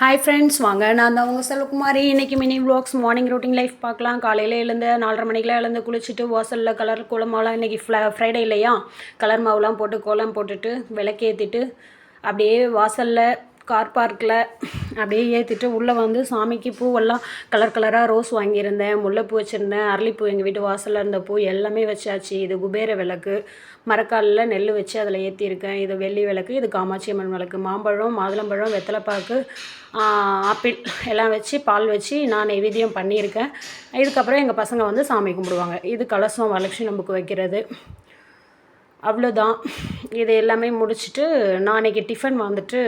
Hi friends வாங்க. நான் தான் உங்கள் செல்வகுமாரி. இன்றைக்கி mini vlogs morning routine life பார்க்கலாம். காலையில் எழுந்து நாலரை மணிக்கெலாம் எழுந்து குளிச்சுட்டு வாசலில் கலர் கோலமாவெலாம் இன்றைக்கி ஃப்ள ஃப்ரைடே இல்லையா? கலர் மாவுலாம் போட்டு கோலம் போட்டுட்டு விளக்கேற்றிட்டு அப்படியே வாசலில் கார் பார்க்கில் அப்படியே ஏற்றிட்டு உள்ளே வந்து சாமிக்கு பூவெல்லாம் கலர் கலராக ரோஸ் வாங்கியிருந்தேன். முல்லைப்பூ வச்சுருந்தேன். அரளிப்பூ எங்கள் வீட்டு வாசலில் இருந்த பூ எல்லாமே வச்சாச்சு. இது குபேர விளக்கு. மரக்காலில் நெல் வச்சு அதில் ஏற்றிருக்கேன் இது வெள்ளி விளக்கு இது காமாட்சி அம்மன் விளக்கு. மாம்பழம் மாதுளம்பழம் வெத்தலைப்பாக்கு ஆப்பிள் எல்லாம் வச்சு பால் வச்சு நான் நைவேத்தியம் பண்ணியிருக்கேன். இதுக்கப்புறம் எங்கள் பசங்க வந்து சாமி கும்பிடுவாங்க. இது கலசம் வரலட்சுமி நமக்கு வைக்கிறது. அவ்வளோதான். இது எல்லாமே முடிச்சுட்டு நான் அன்றைக்கி டிஃபன் வந்துட்டு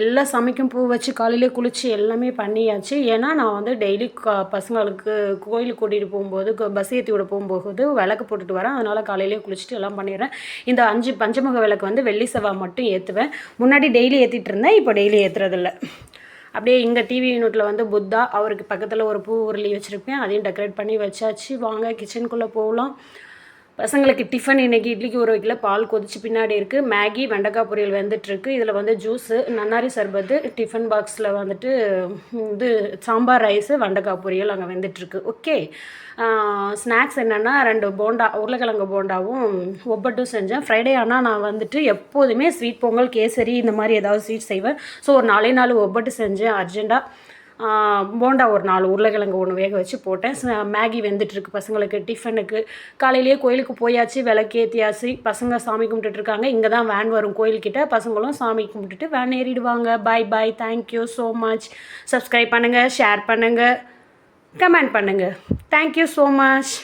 எல்லா சமைக்கும் பூ வச்சு காலையில் குளித்து எல்லாமே பண்ணியாச்சு. ஏன்னா நான் வந்து டெய்லி க பசங்களுக்கு கோயிலுக்கு கூட்டிகிட்டு போகும்போது பஸ் ஏற்றி விட போகும்போது விளக்கு போட்டுட்டு வரேன். அதனால் காலையிலே குளிச்சுட்டு எல்லாம் பண்ணிடுறேன். இந்த அஞ்சு பஞ்சமுக விளக்கு வந்து வெள்ளி செவ்வாய் மட்டும் ஏற்றுவேன் முன்னாடி டெய்லி ஏற்றிட்டு இருந்தேன் இப்போ டெய்லி ஏற்றுறதில்ல அப்படியே இங்கே டிவி யூனிட்டில் வந்து புத்தா அவருக்கு பக்கத்தில் ஒரு பூ உருளி வச்சுருப்பேன். அதையும் டெக்கரேட் பண்ணி வச்சாச்சு. வாங்க கிச்சனுக்குள்ளே போகலாம். பசங்களுக்கு டிஃபன் இன்றைக்கி இட்லிக்கு ஒரு வைக்கல. பால் கொதிச்சு பின்னாடி இருக்குது மேகி வெண்டைக்காய் பொரியல் வந்துட்டுருக்கு இதில் வந்து ஜூஸு நன்னாரி சர்பத்து டிஃபன் பாக்ஸில் வந்துட்டு இது சாம்பார் ரைஸு வெண்டைக்காய் பொரியல் அங்கே வந்துட்டுருக்கு ஓகே ஸ்நாக்ஸ் என்னென்னா ரெண்டு போண்டா உருளைக்கிழங்கு போண்டாவும் ஒப்பட்டும் செஞ்சேன். ஃப்ரைடே ஆனால் நான் வந்துட்டு எப்போதுமே ஸ்வீட் பொங்கல் கேசரி இந்த மாதிரி ஏதாவது ஸ்வீட் செய்வேன். ஸோ ஒரு நாலே நாலு ஒப்பட்டு செஞ்சேன். அர்ஜெண்ட்டாக போண்டா ஒரு நாலு உருளைக்கிழங்கு ஒன்று வேக வச்சு போட்டேன். மேகி வெந்துட்டுருக்கு. பசங்களுக்கு டிஃபனுக்கு. காலையிலேயே கோயிலுக்கு போயாச்சு விளக்கேற்றியாச்சு பசங்க சாமி கும்பிட்டுட்ருக்காங்க இங்கே தான் வேன் வரும் கோயில்கிட்ட. பசங்களும் சாமி கும்பிட்டுட்டு van ஏறிடுவாங்க. Bye bye thank you so much subscribe பண்ணுங்கள் ஷேர் பண்ணுங்கள் கமெண்ட் பண்ணுங்கள் தேங்க்யூ ஸோ மச்